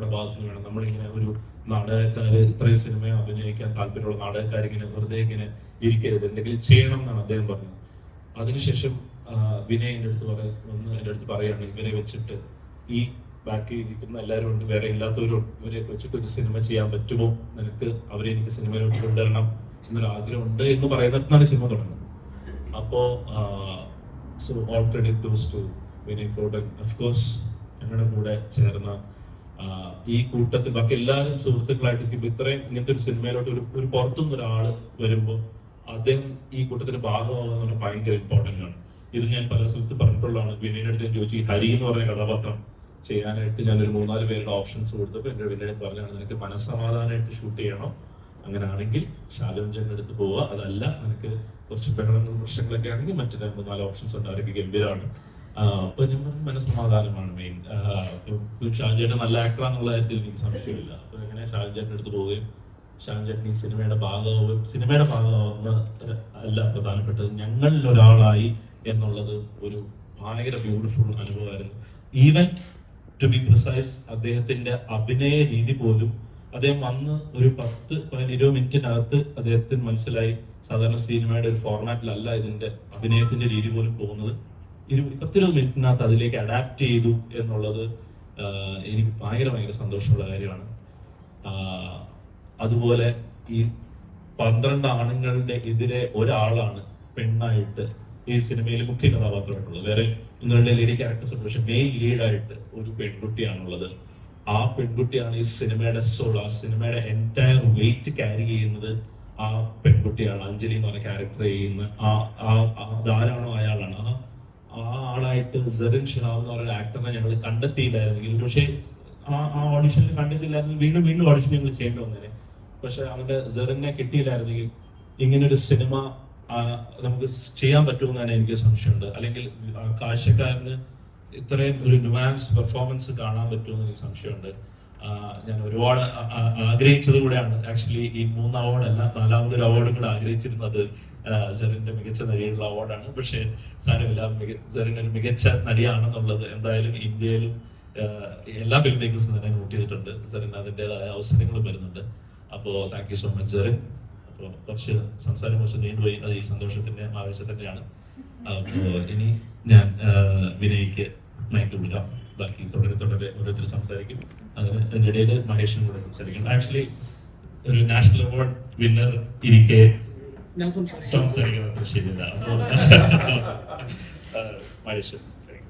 നമ്മുടെ ഭാഗത്ത് നിന്ന് വേണം. നമ്മളിങ്ങനെ ഒരു നാടകക്കാര് ഇത്രയും സിനിമ അഭിനയിക്കാൻ താല്പര്യമുള്ള നാടകക്കാർ ഇങ്ങനെ വെറുതെ ഇങ്ങനെ ഇരിക്കരുത്. എന്തെങ്കിലും ചെയ്യണം എന്നാണ് അദ്ദേഹം പറഞ്ഞത്. അതിനുശേഷം വിനയ എന്റെ അടുത്ത് പറയാൻ ഒന്ന് എന്റെ അടുത്ത് പറയാണ് ഇവരെ വെച്ചിട്ട് ഈ ബാക്കി ഇരിക്കുന്ന എല്ലാവരും ഉണ്ട് വേറെ ഇല്ലാത്തവരും ഇവരെ വെച്ചിട്ട് ഒരു സിനിമ ചെയ്യാൻ പറ്റുമോ? നിനക്ക് അവരെ എനിക്ക് സിനിമയിലോട്ട് കൊണ്ടുവരണം എന്നൊരു ആഗ്രഹം ഉണ്ട് എന്ന് പറയുന്നിടത്താണ് സിനിമ തുടങ്ങുന്നത്. അപ്പോ so all credit to Vinay Forrt of course ഞങ്ങളുടെ കൂടെ ചേർന്ന ഈ കൂട്ടത്തിൽ ബാക്കി എല്ലാവരും സുഹൃത്തുക്കളായിട്ട് ഇത്രയും ഇങ്ങനത്തെ ഒരു സിനിമയിലോട്ട് ഒരു ഒരു പുറത്തുനിന്ന് ഒരാൾ വരുമ്പോൾ അദ്ദേഹം ഈ കൂട്ടത്തിന്റെ ഭാഗമാകുന്ന ഭയങ്കര ഇമ്പോർട്ടന്റ് ആണ്. ഇത് ഞാൻ പല സ്ഥലത്ത് പറഞ്ഞിട്ടുള്ളതാണ്. വിനയുടെ അടുത്ത് ഞാൻ ചോദിച്ചു ഈ ഹരി എന്ന് പറഞ്ഞ കഥാപാത്രം ചെയ്യാനായിട്ട് ഞാൻ ഒരു മൂന്നാൽ പേരുടെ ഓപ്ഷൻസ് കൊടുത്തപ്പോൾ എന്റെ വിനയൻ പറഞ്ഞാണ് നിനക്ക് മനസ്സമാധാനമായിട്ട് ഷൂട്ട് ചെയ്യണം? അങ്ങനെയാണെങ്കിൽ ഷാജോഞ്ചന്റെ അടുത്ത് പോവുക. അതല്ല നിനക്ക് കുറച്ച് ബഹളങ്ങളും പ്രശ്നങ്ങളൊക്കെ ആണെങ്കിൽ മറ്റു രണ്ട് നാല് ഓപ്ഷൻസ് ഉണ്ട്. അവരൊക്കെ ഗംഭീരമാണ് അപ്പൊ ഞാൻ മനസ്സമാധാനമാണ് മെയിൻ ഷാൻചേട്ടൻ നല്ല ആക്ടറാന്നുള്ള കാര്യത്തിൽ എനിക്ക് സംശയമില്ല. അപ്പൊ എങ്ങനെ ഷാജോന്റെ അടുത്ത് പോവുകയും ഷാൻചേട്ടൻ ഈ സിനിമയുടെ ഭാഗമാവുകയും സിനിമയുടെ ഭാഗമാവുന്ന അല്ല പ്രധാനപ്പെട്ടത് ഞങ്ങളിൽ ഒരാളായി എന്നുള്ളത് ഒരു ഭയങ്കര ബ്യൂട്ടിഫുൾ അനുഭവമായിരുന്നു. ഈവൻ ടു ബി പ്രിസൈസ് അദ്ദേഹത്തിന്റെ അഭിനയ രീതി പോലും അദ്ദേഹം വന്ന് ഒരു പത്ത് പതിനൊരു ഇരുപത് മിനിറ്റിനകത്ത് അദ്ദേഹത്തിന് മനസ്സിലായി. സാധാരണ സിനിമയുടെ ഒരു ഫോർമാറ്റിലല്ല ഇതിന്റെ അഭിനയത്തിന്റെ രീതി പോലും പോകുന്നത്. ഇരു മിനിറ്റിനകത്ത് അതിലേക്ക് അഡാപ്റ്റ് ചെയ്തു എന്നുള്ളത് എനിക്ക് ഭയങ്കര ഭയങ്കര സന്തോഷമുള്ള കാര്യമാണ്. അതുപോലെ ഈ പന്ത്രണ്ട് ആണുങ്ങളുടെ എതിരെ ഒരാളാണ് പെണ്ണായിട്ട് ഈ സിനിമയിൽ മുഖ്യ കഥാപാത്രമായിട്ടുള്ളത്. വേറെ ഒന്ന് രണ്ട് ലേഡി ക്യാരക്ടേഴ്സ് ഉണ്ട്. പക്ഷെ മെയിൻ ലീഡായിട്ട് ഒരു പെൺകുട്ടിയാണുള്ളത്. ആ പെൺകുട്ടിയാണ് ഈ സിനിമയുടെ സോൾ ആ സിനിമയുടെ എന്റയർ വെയിറ്റ് ക്യാരി ചെയ്യുന്നത് ആ പെൺകുട്ടിയാണ്. അഞ്ജലി എന്ന് പറഞ്ഞ ക്യാരക്ടർ ചെയ്യുന്ന ആ ആ ധാരാളം അയാളാണ്. ആ ആ ആളായിട്ട് സെറിൻ ഷിറാവ് എന്ന് പറയുന്ന ആക്ടറിനെ ഞങ്ങൾ കണ്ടെത്തിയില്ലായിരുന്നെങ്കിൽ പക്ഷേ ആ ആ ഓഡിഷനിൽ കണ്ടെത്തിയില്ലായിരുന്നെങ്കിൽ വീണ്ടും വീണ്ടും ഓഡിഷൻ ഞങ്ങൾ ചെയ്യേണ്ടി വന്നേനെ. പക്ഷെ അവന്റെ സെറിനെ കിട്ടിയില്ലായിരുന്നെങ്കിൽ ഇങ്ങനൊരു സിനിമ നമുക്ക് ചെയ്യാൻ പറ്റുമെന്നാണ് എനിക്ക് സംശയമുണ്ട്. അല്ലെങ്കിൽ കാഴ്ചക്കാരന് ഇത്രയും ഒരു നുവാൻസ് പെർഫോമൻസ് കാണാൻ പറ്റുമെന്ന് എനിക്ക് സംശയമുണ്ട്. ഞാൻ ഒരുപാട് ആഗ്രഹിച്ചത് കൂടെയാണ്. ആക്ച്വലി ഈ മൂന്ന് അവാർഡല്ല നാലാമതൊരു അവാർഡും കൂടെ ആഗ്രഹിച്ചിരുന്നത്. സെറിന്റെ മികച്ച നടിയുള്ള അവാർഡാണ്. പക്ഷേ സാരമില്ല. സെറിൻ ഒരു മികച്ച നടിയാണെന്നുള്ളത് എന്തായാലും ഇന്ത്യയിൽ എല്ലാ ഫിലിം മേക്കേഴ്സും തന്നെ നോട്ട് ചെയ്തിട്ടുണ്ട് സെറിൻ അതിന്റെതായ അവസരങ്ങളും വരുന്നുണ്ട്. അപ്പോ thank you so much Serin. അപ്പോ കുറച്ച് സംസാരം കുറച്ച് നീണ്ടുപോയി. അത് ഈ സന്തോഷത്തിന്റെ ആവേശം തന്നെയാണ് അപ്പോ ഇനി ഞാൻ വിനയ്ക്ക് മയക്കി വിടാം ബാക്കി തുടരെ തുടരെ ഓരോരുത്തർ സംസാരിക്കും. അതിന് അതിനിടയിൽ മഹേഷും കൂടെ സംസാരിക്കും. ആക്ച്വലി ഒരു നാഷണൽ അവാർഡ് വിന്നർ ഇരിക്കെ ഞാൻ സംസാരിക്കാം സംസാരിക്കുന്നത് അത്ര ശരിയല്ല അപ്പോൾ മഹേഷ് സംസാരിക്കും